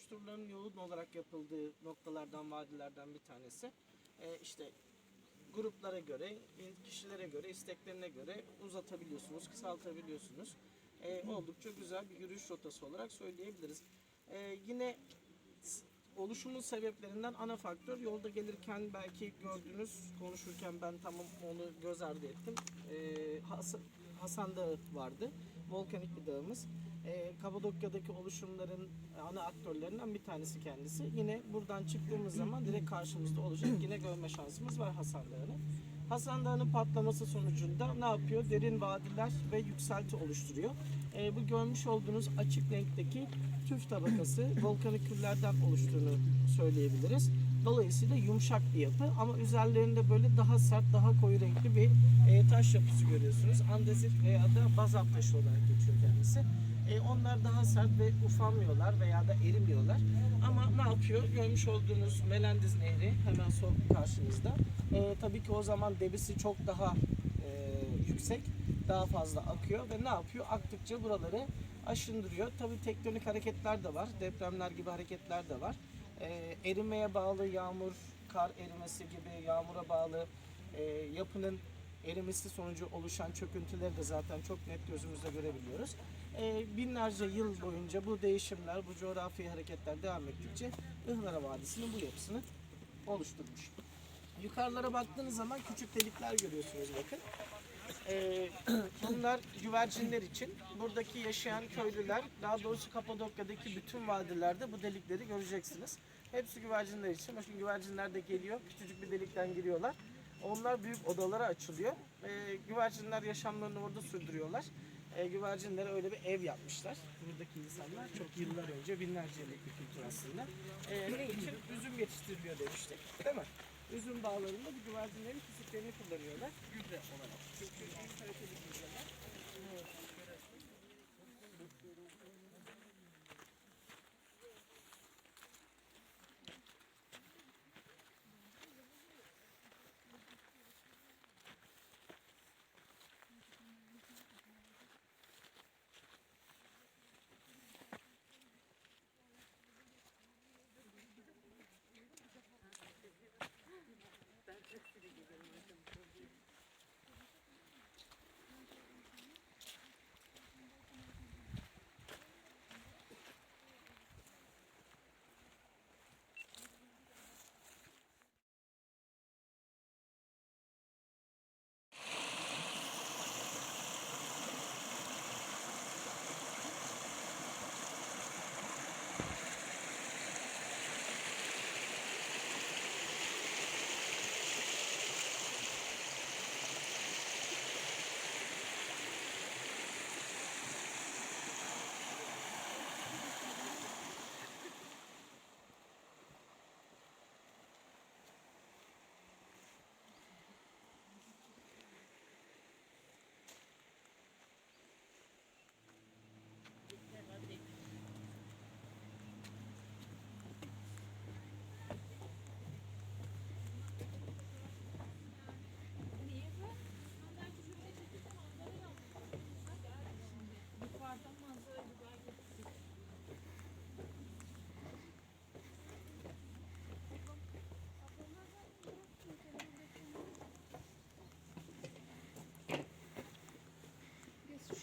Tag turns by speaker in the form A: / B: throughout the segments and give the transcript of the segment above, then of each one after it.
A: oluşturların yoğun olarak yapıldığı noktalardan, vadilerden bir tanesi. E, işte gruplara göre, kişilere göre, isteklerine göre uzatabiliyorsunuz, kısaltabiliyorsunuz. E, oldukça güzel bir yürüyüş rotası olarak söyleyebiliriz. E, yine oluşumun sebeplerinden ana faktör yolda gelirken belki gördünüz konuşurken ben tamam onu göz ardı ettim. E, Has- Hasan Dağı vardı. Volkanik bir dağımız. E, Kapadokya'daki oluşumların ana aktörlerinden bir tanesi kendisi. Yine buradan çıktığımız zaman direkt karşımızda olacak. Yine görme şansımız var Hasan Dağı'nı. Hasan Dağı'nın patlaması sonucunda ne yapıyor? Derin vadiler ve yükselti oluşturuyor. E, bu görmüş olduğunuz açık renkteki tüf tabakası volkanik küllerden oluştuğunu söyleyebiliriz. Dolayısıyla yumuşak bir yapı ama üzerlerinde böyle daha sert, daha koyu renkli bir e, taş yapısı görüyorsunuz. Andezit veya da bazalt taşı olarak geçiyor kendisi. E, onlar daha sert ve ufamıyorlar veya da erimiyorlar. Ama ne yapıyor? Görmüş olduğunuz Melendiz Nehri hemen sol karşınızda. E, tabii ki o zaman debisi çok daha e, yüksek, daha fazla akıyor ve ne yapıyor? Aktıkça buraları aşındırıyor. Tabii tektonik hareketler de var, depremler gibi hareketler de var. E, erimeye bağlı yağmur, kar erimesi gibi yağmura bağlı e, yapının erimesi sonucu oluşan çöküntüleri de zaten çok net gözümüzde görebiliyoruz. E, binlerce yıl boyunca bu değişimler, bu coğrafi hareketler devam ettikçe Ihlara Vadisi'nin bu yapısını oluşturmuş. Yukarılara baktığınız zaman küçük delikler görüyorsunuz bakın. Ee, bunlar güvercinler için. Buradaki yaşayan köylüler, daha doğrusu Kapadokya'daki bütün vadilerde bu delikleri göreceksiniz. Hepsi güvercinler için. Bakın güvercinler de geliyor, küçücük bir delikten giriyorlar. Onlar büyük odalara açılıyor. Ee, güvercinler yaşamlarını orada sürdürüyorlar. Ee, güvercinlere öyle bir ev yapmışlar. Buradaki insanlar çok yıllar önce, binlerce yıllık bir kültür aslında. Ee, ne için? Üzüm yetiştiriliyor demiştik. Değil mi? Üzüm bağlarında bu güvercinlerin pisliklerini kullanıyorlar. Gübre olarak. Çünkü en kaliteli gübreler.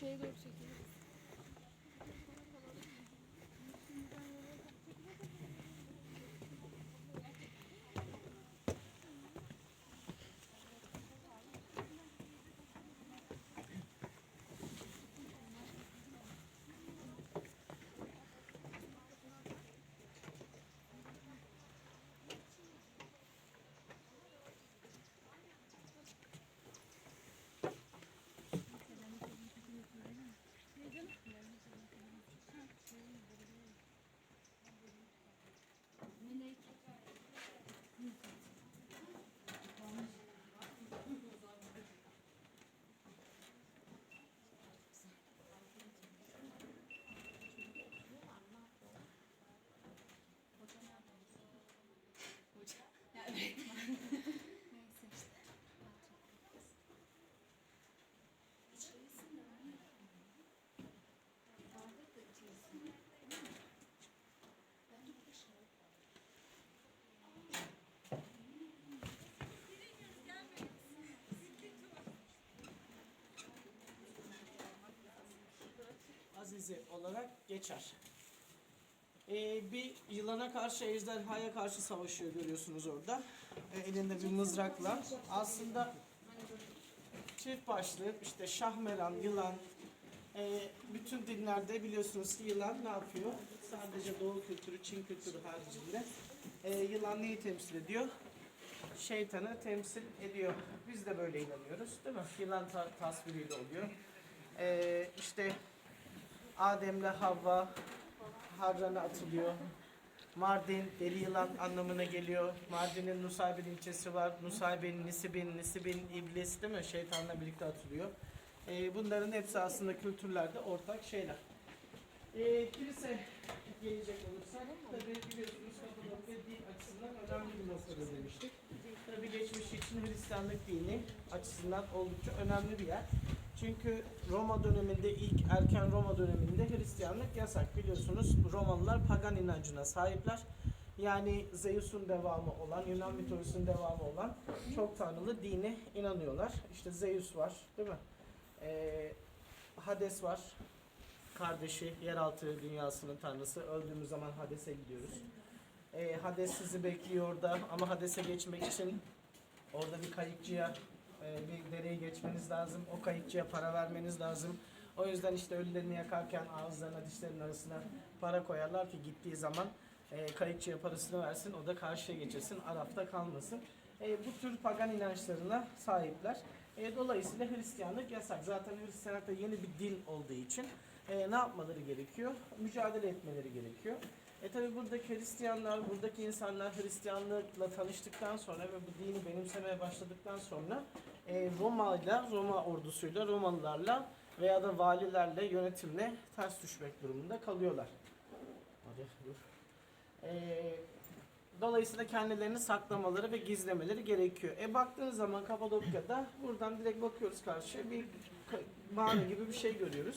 B: Şeye doğru çekelim.
A: Dizi olarak geçer. Ee, bir yılana karşı, ejderhaya karşı savaşıyor görüyorsunuz orada. Ee, elinde bir mızrakla. Aslında çift başlı, işte şahmeran, yılan, ee, bütün dinlerde biliyorsunuz ki yılan ne yapıyor? Sadece Doğu kültürü, Çin kültürü haricinde ee, yılan neyi temsil ediyor? Şeytanı temsil ediyor. Biz de böyle inanıyoruz değil mi? Yılan ta- tasviriyle oluyor. Ee, işte Adem'le Havva Harran'a atılıyor. Mardin deli yılan anlamına geliyor. Mardin'in Nusaybin ilçesi var. Nusaybin, Nisibin, Nisibin, iblis değil mi? Şeytanla birlikte atılıyor. Ee, bunların hepsi aslında kültürlerde ortak şeyler. Ee, kilise gelecek olursak tabi biliyorsunuz Kapadokya din açısından önemli bir noktada demiştik. Tabi geçmiş için Hristiyanlık dini açısından oldukça önemli bir yer. Çünkü Roma döneminde ilk erken Roma döneminde Hristiyanlık yasak biliyorsunuz. Romalılar pagan inancına sahipler. Yani Zeus'un devamı olan, Yunan mitolojisinin devamı olan çok tanrılı dine inanıyorlar. İşte Zeus var değil mi? Ee, Hades var. Kardeşi, yeraltı dünyasının tanrısı. Öldüğümüz zaman Hades'e gidiyoruz. Ee, Hades sizi bekliyor orada ama Hades'e geçmek için orada bir kayıkçıya bir dereyi geçmeniz lazım. O kayıkçıya para vermeniz lazım. O yüzden işte ölülerini yakarken ağızlarına dişlerinin arasına para koyarlar ki gittiği zaman e, kayıkçıya parasını versin. O da karşıya geçirsin. Arafta kalmasın. E, bu tür pagan inançlarına sahipler. E, dolayısıyla Hristiyanlık yasak. Zaten Hristiyanlık da yeni bir din olduğu için e, ne yapmaları gerekiyor? Mücadele etmeleri gerekiyor. E tabi buradaki Hristiyanlar, buradaki insanlar Hristiyanlıkla tanıştıktan sonra ve bu dini benimsemeye başladıktan sonra e, Roma'yla, Roma ordusuyla, Romalılarla veya da valilerle, yönetimle ters düşmek durumunda kalıyorlar. Hadi dur. E, dolayısıyla kendilerini saklamaları ve gizlemeleri gerekiyor. E baktığınız zaman Kapadokya'da buradan direkt bakıyoruz karşıya bir mağara gibi bir şey görüyoruz.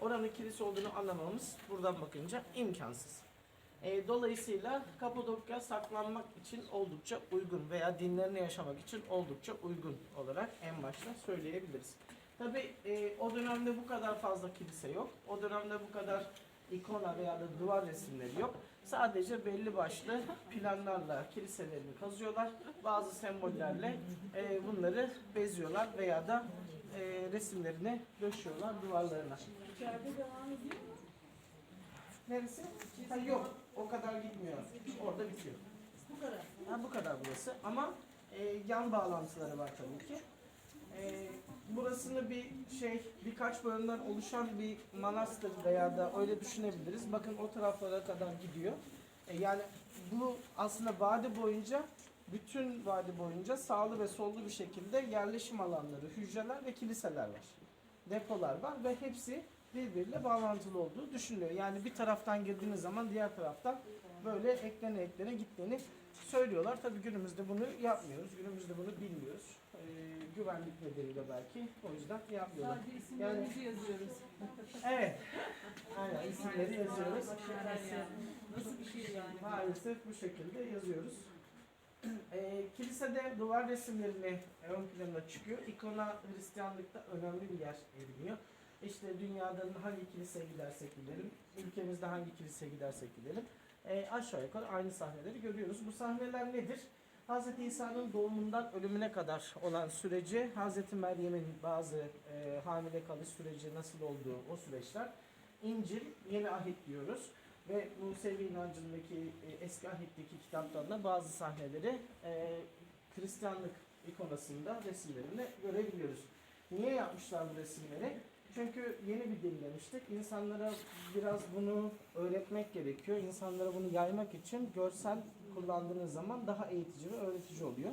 A: Oranın kilise olduğunu anlamamız buradan bakınca imkansız. E, dolayısıyla Kapadokya saklanmak için oldukça uygun veya dinlerini yaşamak için oldukça uygun olarak en başta söyleyebiliriz. Tabi o dönemde bu kadar fazla kilise yok. O dönemde bu kadar ikona veya da duvar resimleri yok. Sadece belli başlı planlarla kiliselerini kazıyorlar. Bazı sembollerle e, bunları beziyorlar veya da e, resimlerini döşüyorlar duvarlarına.
C: İçeride devam ediyor?
A: Neresi? Ha, yok. O kadar gitmiyor. Orada bitiyor.
C: Bu kadar.
A: Ha, bu kadar burası. Ama e, yan bağlantıları var tabii ki. E, burasını bir şey birkaç bölümden oluşan bir manastır veya da öyle düşünebiliriz. Bakın o taraflara kadar gidiyor. E, yani bu aslında vadi boyunca bütün vadi boyunca sağlı ve sollu bir şekilde yerleşim alanları, hücreler ve kiliseler var. Depolar var ve hepsi birbiriyle bağlantılı olduğu düşünülüyor. Yani bir taraftan girdiğiniz zaman diğer taraftan böyle eklene eklene gittiğini söylüyorlar. Tabii günümüzde bunu yapmıyoruz. Günümüzde bunu bilmiyoruz. Ee, güvenlik nedeniyle belki. O yüzden yapmıyorlar.
C: Sadece isimlerimizi yazıyoruz.
A: Evet. Aynen isimleri yazıyoruz.
C: Nasıl bir şey yani?
A: Maalesef bu şekilde yazıyoruz. Ee, kilisede duvar resimlerini ön plana çıkıyor. İkona Hristiyanlıkta önemli bir yer ediniyor. İşte dünyada hangi kiliseye gidersek gidelim, ülkemizde hangi kiliseye gidersek gidelim, e, aşağı yukarı aynı sahneleri görüyoruz. Bu sahneler nedir? Hz. İsa'nın doğumundan ölümüne kadar olan süreci, Hz. Meryem'in bazı e, hamile kalış süreci nasıl olduğu o süreçler. İncil, Yeni Ahit diyoruz ve Musevi inancındaki e, eski ahitteki kitaplarında bazı sahneleri e, Hristiyanlık ikonasında resimlerinde görebiliyoruz. Niye yapmışlar bu resimleri? Çünkü yeni bir din demiştik. İnsanlara biraz bunu öğretmek gerekiyor. İnsanlara bunu yaymak için görsel kullandığınız zaman daha eğitici ve öğretici oluyor.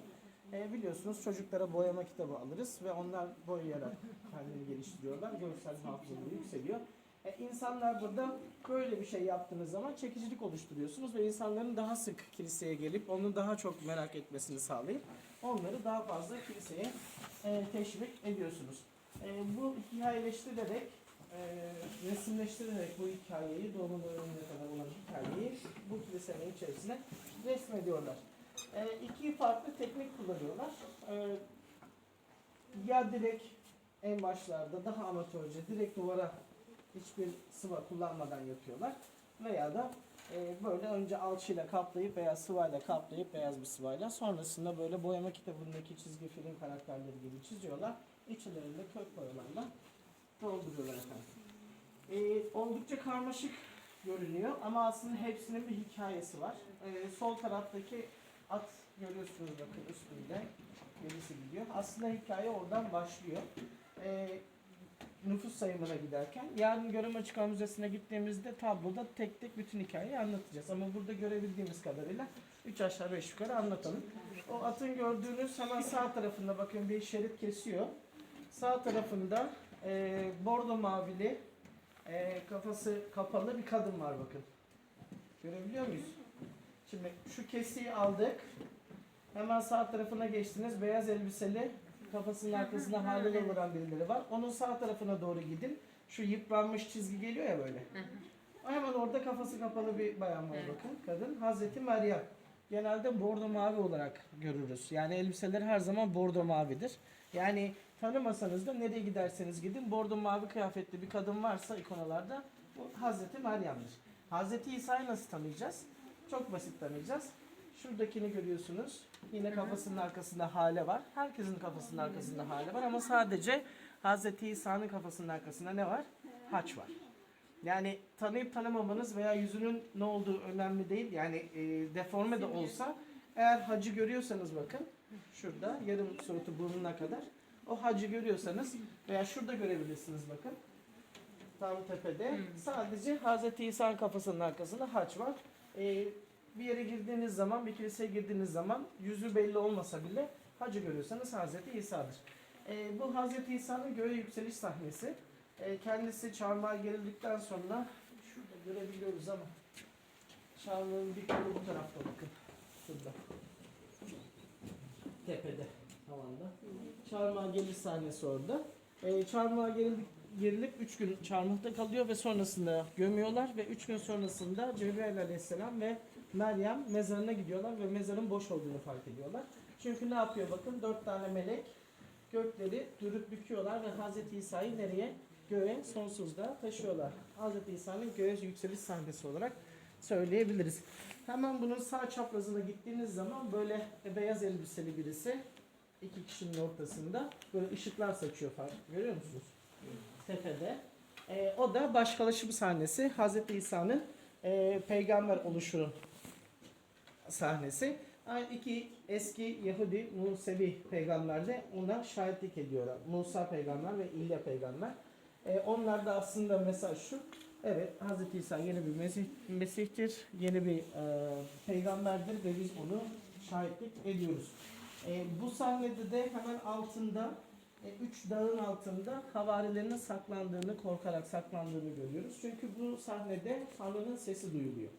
A: E, biliyorsunuz çocuklara boyama kitabı alırız ve onlar boyayarak kendini geliştiriyorlar. Görsel hafızaları yükseliyor. E, insanlar burada böyle bir şey yaptığınız zaman çekicilik oluşturuyorsunuz ve insanların daha sık kiliseye gelip onu daha çok merak etmesini sağlayıp onları daha fazla kiliseye e, teşvik ediyorsunuz. E, bu hikayeleştirerek, e, resimleştirerek bu hikayeyi, doğumun ölümüne kadar olan hikayeyi bu kilisenin içerisine resmediyorlar. E, iki farklı teknik kullanıyorlar. E, ya direkt en başlarda daha amatörce direkt duvara Hiçbir sıva kullanmadan yapıyorlar. Veya da e, böyle önce alçıyla kaplayıp veya sıvayla kaplayıp beyaz bir sıvayla sonrasında böyle boyama kitabındaki çizgi film karakterleri gibi çiziyorlar. İçlerinde kök boyalarla dolduruyorlar efendim. E, oldukça karmaşık görünüyor ama aslında hepsinin bir hikayesi var. E, sol taraftaki at görüyorsunuz bakın üstünde gerisi gidiyor. Aslında hikaye oradan başlıyor. E, nüfus sayımına giderken yarın Görem Açık Müzesi'ne gittiğimizde tabloda tek tek bütün hikayeyi anlatacağız. Ama burada görebildiğimiz kadarıyla 3 aşağı 5 yukarı anlatalım. O atın gördüğünüz hemen sağ tarafında bakın bir şerit kesiyor. Sağ tarafında e, bordo mavili e, kafası kapalı bir kadın var bakın. Görebiliyor muyuz? Şimdi şu kesiyi aldık. Hemen sağ tarafına geçtiniz. Beyaz elbiseli kafasının arkasında haliyle vuran birileri var. Onun sağ tarafına doğru gidin. Şu yıpranmış çizgi geliyor ya böyle. Hemen orada kafası kapalı bir bayan var bakın. Kadın. Hazreti Meryem. Genelde bordo mavi olarak görürüz. Yani elbiseleri her zaman bordo mavidir. Yani tanımasanız da nereye giderseniz gidin bordo mavi kıyafetli bir kadın varsa ikonalarda bu Hazreti Meryem'dir. Hazreti İsa'yı nasıl tanıyacağız? Çok basit tanıyacağız. Şuradakini görüyorsunuz. Yine kafasının arkasında hale var. Herkesin kafasının arkasında hale var ama sadece Hazreti İsa'nın kafasının arkasında ne var? Haç var. Yani tanıyıp tanımamanız veya yüzünün ne olduğu önemli değil. Yani e, deforme de olsa eğer hacı görüyorsanız bakın şurada yarım suratı burnuna kadar o hacı görüyorsanız veya şurada görebilirsiniz bakın. Tam tepede sadece Hazreti İsa'nın kafasının arkasında haç var. E, bir yere girdiğiniz zaman, bir kiliseye girdiğiniz zaman yüzü belli olmasa bile hacı görüyorsanız Hazreti İsa'dır. E, bu Hazreti İsa'nın göğe yükseliş sahnesi. E, kendisi çarmıha gerildikten sonra şurada görebiliyoruz ama çarmıhın bir kolu bu tarafta bakın. Şurada. Tepede, tavanda. Çarmıha geliş sahnesi orada. E, çarmıha gerildik, gerilip 3 gün çarmıhta kalıyor ve sonrasında gömüyorlar ve 3 gün sonrasında Cebrail aleyhisselam ve Meryem mezarına gidiyorlar ve mezarın boş olduğunu fark ediyorlar. Çünkü ne yapıyor bakın 4 tane melek gökleri dürüp büküyorlar ve Hz. İsa'yı nereye? Göğe sonsuzda taşıyorlar. Hz. İsa'nın göğe yükseliş sahnesi olarak söyleyebiliriz. Hemen bunun sağ çaprazına gittiğiniz zaman böyle beyaz elbiseli birisi iki kişinin ortasında böyle ışıklar saçıyor fark. Görüyor musunuz? Tepede. Ee, o da başkalaşım sahnesi. Hz. İsa'nın e, peygamber oluşu sahnesi. İki eski Yahudi Musevi peygamber de ona şahitlik ediyorlar. Musa peygamber ve İlya peygamber. Ee, onlar da aslında mesaj şu. Evet Hz. İsa yeni bir mesih, mesihtir. Yeni bir e, peygamberdir ve biz onu şahitlik ediyoruz. E, bu sahnede de hemen altında e, üç dağın altında havarilerinin saklandığını, korkarak saklandığını görüyoruz. Çünkü bu sahnede Tanrı'nın sesi duyuluyor.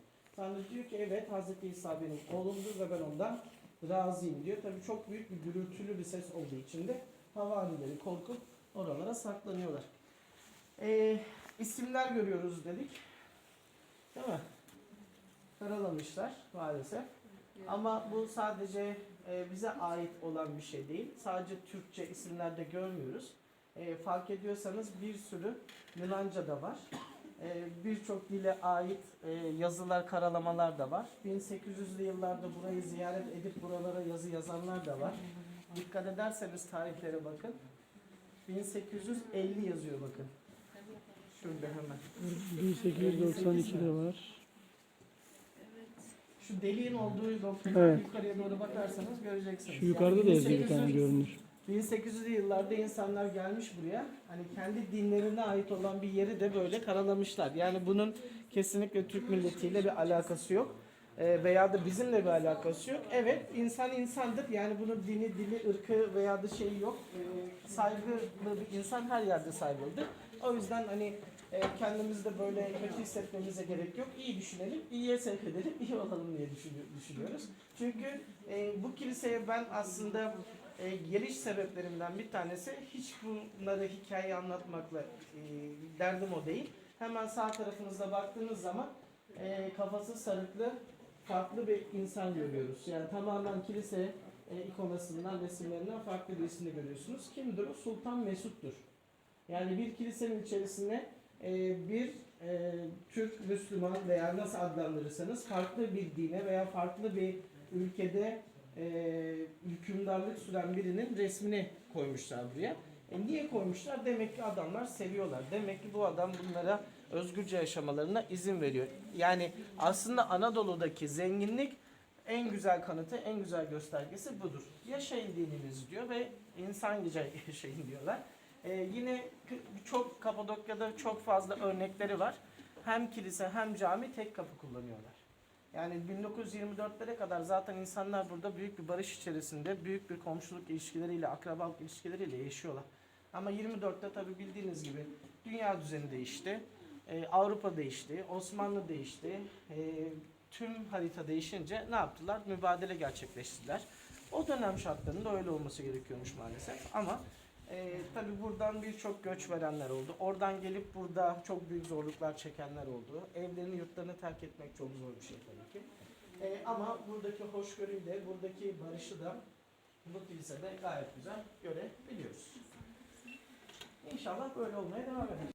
A: Tanrı diyor ki evet Hz. İsa benim oğlumdur ve ben ondan razıyım diyor. Tabii çok büyük bir gürültülü bir ses olduğu için de havarileri korkup oralara saklanıyorlar. E, isimler görüyoruz dedik. Değil mi? Karalamışlar maalesef. Ama bu sadece e, bize ait olan bir şey değil. Sadece Türkçe isimlerde görmüyoruz. E, fark ediyorsanız bir sürü Yunanca da var. E, Birçok dile ait e, yazılar, karalamalar da var. 1800'lü yıllarda burayı ziyaret edip buralara yazı yazanlar da var. Dikkat ederseniz tarihlere bakın. 1850 yazıyor bakın. Şurada hemen.
D: 1892'de var.
A: Şu deliğin olduğu noktada
D: Evet.
A: yukarıya doğru bakarsanız göreceksiniz.
D: Şu yukarıda da yazıyor bir
A: 1800
D: tane görünür.
A: 1800'lü yıllarda insanlar gelmiş buraya. Hani kendi dinlerine ait olan bir yeri de böyle karalamışlar. Yani bunun kesinlikle Türk milletiyle bir alakası yok. Ee, veya da bizimle bir alakası yok. Evet insan insandır. Yani bunun dini, dili, ırkı veya da şeyi yok. Ee, saygılı bir insan her yerde saygılıdır. O yüzden hani e, kendimizde böyle kötü hissetmemize gerek yok. İyi düşünelim, iyiye sevk edelim, iyi olalım diye düşünü- düşünüyoruz. Çünkü e, bu kiliseye ben aslında e, geliş sebeplerimden bir tanesi hiç bunları hikaye anlatmakla e, derdim o değil. Hemen sağ tarafınızda baktığınız zaman e, kafası sarıklı farklı bir insan görüyoruz. Yani tamamen kilise e, ikonasından, resimlerinden farklı birisini görüyorsunuz. Kimdir o? Sultan Mesut'tur. Yani bir kilisenin içerisine e, bir e, Türk, Müslüman veya nasıl adlandırırsanız farklı bir dine veya farklı bir ülkede e, hükümdarlık süren birinin resmini koymuşlar buraya. E, niye koymuşlar? Demek ki adamlar seviyorlar. Demek ki bu adam bunlara özgürce yaşamalarına izin veriyor. Yani aslında Anadolu'daki zenginlik en güzel kanıtı, en güzel göstergesi budur. Yaşayın dininizi diyor ve insanca yaşayın diyorlar. Ee, yine çok Kapadokya'da çok fazla örnekleri var. Hem kilise hem cami tek kapı kullanıyorlar. Yani 1924'lere kadar zaten insanlar burada büyük bir barış içerisinde, büyük bir komşuluk ilişkileriyle, akrabalık ilişkileriyle yaşıyorlar. Ama 24'te tabi bildiğiniz gibi dünya düzeni değişti. Ee, Avrupa değişti, Osmanlı değişti. Ee, tüm harita değişince ne yaptılar? Mübadele gerçekleştirdiler. O dönem şartlarında öyle olması gerekiyormuş maalesef. Ama e, tabi buradan birçok göç verenler oldu. Oradan gelip burada çok büyük zorluklar çekenler oldu. Evlerini, yurtlarını terk etmek çok zor bir şey tabii ki. E, ama buradaki hoşgörüyü de, buradaki barışı da bu kilisede gayet güzel görebiliyoruz. İnşallah böyle olmaya devam eder.